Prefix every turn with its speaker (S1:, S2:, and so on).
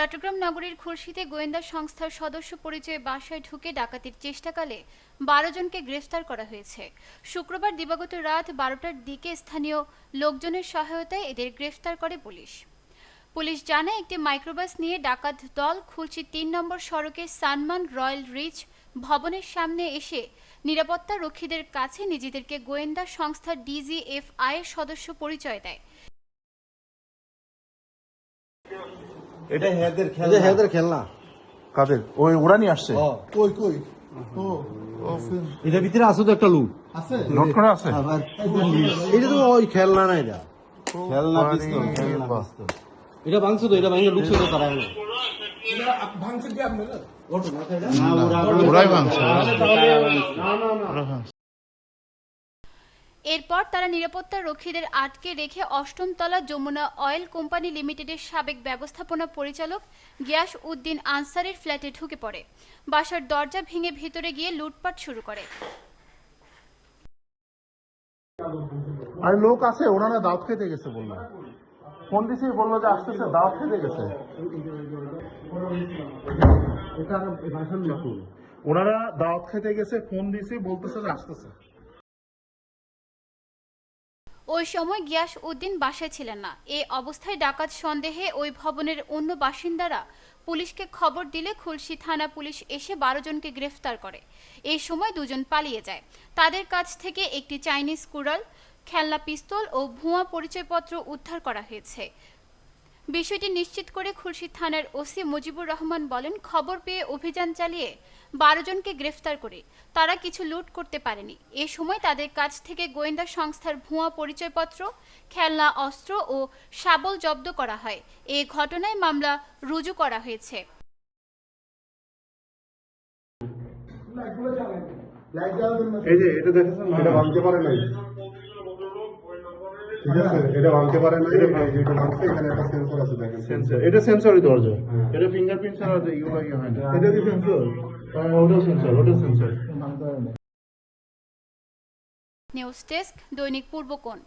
S1: চট্টগ্রাম নগরীর খুলশীতে গোয়েন্দা সংস্থার সদস্য পরিচয়ে বাসায় ঢুকে ডাকাতির চেষ্টাকালে বারো জনকে গ্রেফতার করা হয়েছে। শুক্রবার দিবাগত রাত বারোটার দিকে স্থানীয় লোকজনের সহায়তায় এদের গ্রেফতার করে পুলিশ। পুলিশ জানায়, একটি মাইক্রোবাস নিয়ে ডাকাত দল খুলশি তিন নম্বর সড়কে সানমান রয়্যাল রিচ ভবনের সামনে এসে নিরাপত্তা রক্ষীদের কাছে নিজেদেরকে গোয়েন্দা সংস্থা ডিজিএফআই এর সদস্য পরিচয় দেয়।
S2: এটা হেদের খেলা
S3: হেদের খেলনা।
S4: কাদের? ওই ওরা নিয়ে আসছে?
S2: কই কই? ও
S3: এটার ভিতরে আছে তো একটা লুট
S2: আছে?
S4: নোট করা আছে?
S3: এটা তো ওই খেলনা না এটা।
S2: খেলনা পিস্তল খেলনা পিস্তল।
S3: এটা ভাঙছে তো এটা ভাঙে লুকছে তো তারা।
S2: ভাঙছে কি আপনারা
S4: ওরাই ভাঙছে ওরা ভাঙছে।
S1: এরপর তারা নিরাপত্তা রক্ষীদের আটকে রেখে অষ্টম তলা যমুনা অয়েল কোম্পানি লিমিটেডের সাবেক ব্যবস্থাপনা পরিচালক গিয়াস উদ্দিন আনসারের ফ্ল্যাটে ঢুকে পড়ে। বাসার দরজা ভেঙে ভিতরে গিয়ে লুটপাট শুরু করে।
S4: আর লোক আছে ওনারা দাওয়াত খেতে গেছে বলল। ফোন দিছি বলল যে আসতেছে দাওয়াত খেতে গেছে। ওনারা দাওয়াত খেতে গেছে ফোন দিছি বলতেছে যে আসতেছে।
S1: ওই সময় গিয়াস উদ্দিন বাসায় ছিলেন না। এ অবস্থায় ডাকাত সন্দেহে ওই ভবনের অন্য বাসিন্দারা পুলিশকে খবর দিলে খুলশি থানা পুলিশ এসে বারো জনকে গ্রেফতার করে। এই সময় দুজন পালিয়ে যায়। তাদের কাছ থেকে একটি চাইনিজ কুড়াল, খেলনা পিস্তল ও ভুয়া পরিচয়পত্র উদ্ধার করা হয়েছে। বিষয়টি নিশ্চিত করে খুলশী থানার ওসি মুজিবুর রহমান বলেন খবর পেয়ে অভিযান চালিয়ে বারো জনকে গ্রেফতার করে তারা কিছু লুট করতে পারেনি। এ সময় তাদের কাছ থেকে গোয়েন্দা সংস্থার ভুয়া পরিচয়পত্র খেলনা অস্ত্র ও শাবল জব্দ করা হয়। এ ঘটনায় মামলা রুজু করা হয়েছে।
S4: এই যে এটা দেখেছেন
S5: এটা ভাঙতে পারে নাই। ঠিক আছে? এটা ভাঙতে পারে নাই এটা ভাঙছে এখানে একটা সেন্সর আছে দেখেন।
S4: সেন্সর এটা সেন্সরই দরজা। এটা ফিঙ্গারপ্রিন্ট ছাড়া এগুলো হয় না।
S5: এটা কি সেন্সর
S4: ওটা সেন্সর ওটা সেন্সর
S1: নিউজ ডেস্ক দৈনিক পূর্বকোণ